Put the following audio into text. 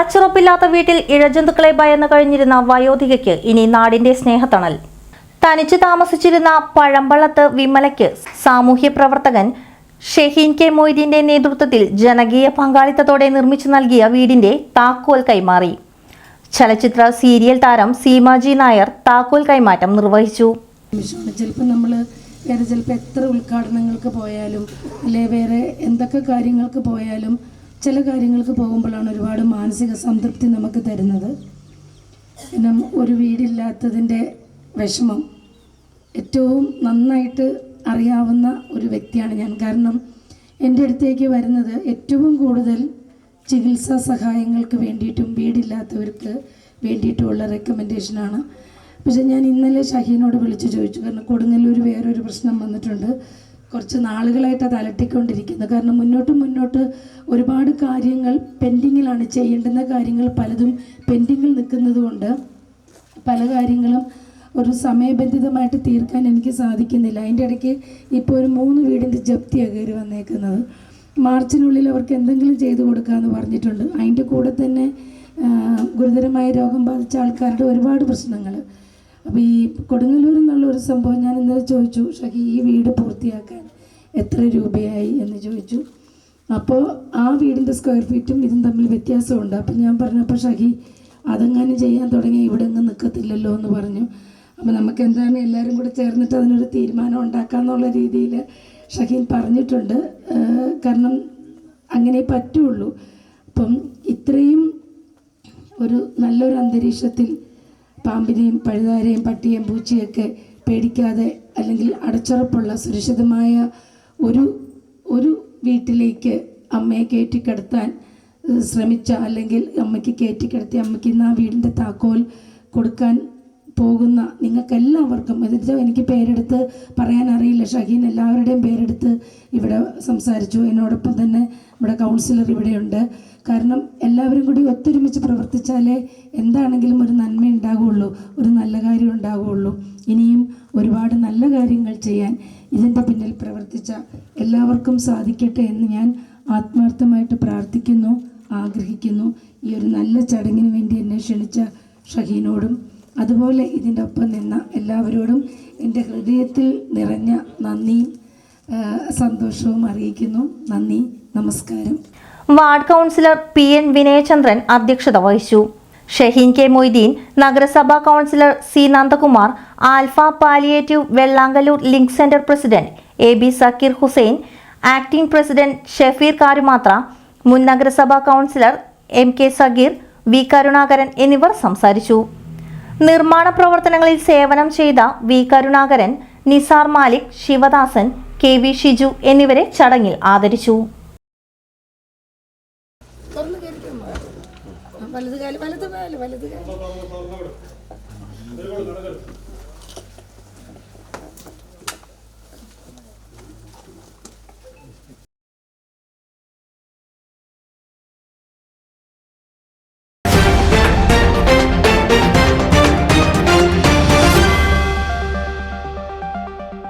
ഉറപ്പില്ലാത്ത വീട്ടിൽ ഇഴജന്തുക്കളെ ഭയന്ന് കഴിഞ്ഞിരുന്ന വയോധികയ്ക്ക് ഇനി നാടിന്റെ സ്നേഹത്തണൽ. തനിച്ചു താമസിച്ചിരുന്ന പഴമ്പള്ളത്ത് വിമലയ്ക്ക് സാമൂഹ്യ പ്രവർത്തകൻ ഷെഹീൻ കെ മൊയ്തീന്റെ നേതൃത്വത്തിൽ ജനകീയ പങ്കാളിത്തത്തോടെ നിർമ്മിച്ചു നൽകിയ വീടിന്റെ താക്കോൽ കൈമാറി. ചലച്ചിത്ര സീരിയൽ താരം സീമാജി നായർ താക്കോൽ കൈമാറ്റം നിർവഹിച്ചു. ചിലപ്പോൾ നമ്മൾ ചിലപ്പോൾ എത്ര ഉദ്ഘാടനങ്ങൾക്ക് പോയാലും അല്ലെ വേറെ എന്തൊക്കെ കാര്യങ്ങൾക്ക് പോയാലും ചില കാര്യങ്ങൾക്ക് പോകുമ്പോഴാണ് ഒരുപാട് മാനസിക സംതൃപ്തി നമുക്ക് തരുന്നത്. പിന്നെ ഒരു വീടില്ലാത്തതിന്റെ വിഷമം ഏറ്റവും നന്നായിട്ട് അറിയാവുന്ന ഒരു വ്യക്തിയാണ് ഞാൻ. കാരണം എന്റെ അടുത്തേക്ക് വരുന്നത് ഏറ്റവും കൂടുതൽ ചികിത്സാ സഹായങ്ങൾക്ക് വേണ്ടിയിട്ടും വീടില്ലാത്തവർക്ക് വേണ്ടിയിട്ടുമുള്ള റെക്കമെൻഡേഷനാണ് പക്ഷേ ഞാൻ ഇന്നലെ ഷഹീനോട് വിളിച്ച് ചോദിച്ചു. കാരണം കൊടുങ്ങല്ലൂർ വേറൊരു പ്രശ്നം വന്നിട്ടുണ്ട്. കുറച്ച് നാളുകളായിട്ട് അത് അലട്ടിക്കൊണ്ടിരിക്കുന്നത് കാരണം മുന്നോട്ട് മുന്നോട്ട് ഒരുപാട് കാര്യങ്ങൾ പെൻഡിങ്ങിലാണ് ചെയ്യേണ്ടുന്ന കാര്യങ്ങൾ പലതും പെൻഡിങ്ങിൽ നിൽക്കുന്നത് കൊണ്ട് പല കാര്യങ്ങളും ഒരു സമയബന്ധിതമായിട്ട് തീർക്കാൻ എനിക്ക് സാധിക്കുന്നില്ല. അതിന്റെ ഇടയ്ക്ക് ഇപ്പോൾ ഒരു മൂന്ന് വീടിന്റെ ജപ്തിയാണ് കയറി വന്നേക്കുന്നത്. മാർച്ചിനുള്ളിൽ അവർക്ക് എന്തെങ്കിലും ചെയ്തു കൊടുക്കാമെന്ന് പറഞ്ഞിട്ടുണ്ട്. അതിന്റെ കൂടെ തന്നെ ഗുരുതരമായ രോഗം ബാധിച്ച ആൾക്കാരുടെ ഒരുപാട് പ്രശ്നങ്ങൾ. അപ്പോൾ ഈ കൊടുങ്ങല്ലൂർ എന്നുള്ള ഒരു സംഭവം ഞാൻ ഇന്നലെ ചോദിച്ചു ഷഹി ഈ വീട് പൂർത്തിയാക്കാൻ എത്ര രൂപയായി? എന്ന് ചോദിച്ചു. അപ്പോൾ ആ വീടിന്റെ സ്ക്വയർ ഫീറ്റും ഇതും തമ്മിൽ വ്യത്യാസമുണ്ട്. അപ്പം ഞാൻ പറഞ്ഞപ്പോൾ ഷഹി അതെങ്ങാനും ചെയ്യാൻ തുടങ്ങി ഇവിടെ ഒന്നും നിൽക്കത്തില്ലല്ലോ എന്ന് പറഞ്ഞു. അപ്പോൾ നമുക്ക് എന്താണ് എല്ലാവരും കൂടെ ചേർന്നിട്ട് അതിനൊരു തീരുമാനം ഉണ്ടാക്കാമെന്നുള്ള രീതിയിൽ ഷഹീൻ പറഞ്ഞിട്ടുണ്ട്. കാരണം അങ്ങനെ പറ്റുള്ളൂ. അപ്പം ഇത്രയും ഒരു നല്ലൊരു അന്തരീക്ഷത്തിൽ പാമ്പിനെയും പഴുതാരെയും പട്ടിയെയും പൂച്ചയൊക്കെ പേടിക്കാതെ അല്ലെങ്കിൽ അടച്ചുറപ്പുള്ള സുരക്ഷിതമായ ഒരു ഒരു വീട്ടിലേക്ക് അമ്മയെ കയറ്റിക്കിടത്താൻ ശ്രമിച്ച അല്ലെങ്കിൽ അമ്മയ്ക്ക് കയറ്റിക്കിടത്തി അമ്മയ്ക്ക് ഇന്ന് ആ വീടിന്റെ താക്കോൽ കൊടുക്കാൻ പോകുന്ന നിങ്ങൾക്കെല്ലാവർക്കും എന്നുവെച്ചാൽ എനിക്ക് പേരെടുത്ത് പറയാൻ അറിയില്ല. ഷഹീൻ എല്ലാവരുടെയും പേരെടുത്ത് ഇവിടെ സംസാരിച്ചു. എന്നോടൊപ്പം തന്നെ ഇവിടെ കൗൺസിലർ ഇവിടെയുണ്ട്. കാരണം എല്ലാവരും കൂടി ഒത്തൊരുമിച്ച് പ്രവർത്തിച്ചാലേ എന്താണെങ്കിലും ഒരു നന്മ ഉണ്ടാകുള്ളൂ ഒരു നല്ല കാര്യം ഉണ്ടാകുള്ളൂ ഇനിയും ഒരുപാട് നല്ല കാര്യങ്ങൾ ചെയ്യാൻ ഇതിന്റെ പിന്നിൽ പ്രവർത്തിച്ച എല്ലാവർക്കും സാധിക്കട്ടെ എന്ന് ഞാൻ ആത്മാർത്ഥമായിട്ട് പ്രാർത്ഥിക്കുന്നു ആഗ്രഹിക്കുന്നു. ഈ ഒരു നല്ല ചടങ്ങിന് വേണ്ടി എന്നെ ക്ഷണിച്ച ഷഹീനോടും അതുപോലെ ഇതിന്റെ ഒപ്പം നിന്ന എല്ലാവരോടും എന്റെ ഹൃദയത്തിൽ നിറഞ്ഞ നന്ദിയും സന്തോഷവും അറിയിക്കുന്നു. നന്ദി നമസ്കാരം. Ward councillor P N Vinayachandran അധ്യക്ഷത വഹിച്ചു. ഷഹീൻ കെ മൊയ്തീൻ നഗരസഭാ councillor C Nandakumar Alpha palliative Vellangallur link centre president A B Sakkir Hussain acting president Shefeer Karumathra മുൻ നഗരസഭാ councillor M K Sageer V Karunakaran എന്നിവർ സംസാരിച്ചു. നിർമ്മാണ പ്രവർത്തനങ്ങളിൽ സേവനം ചെയ്ത V Karunakaran Nisar Malik Shivadasan K V Shiju എന്നിവരെ ചടങ്ങിൽ ആദരിച്ചു.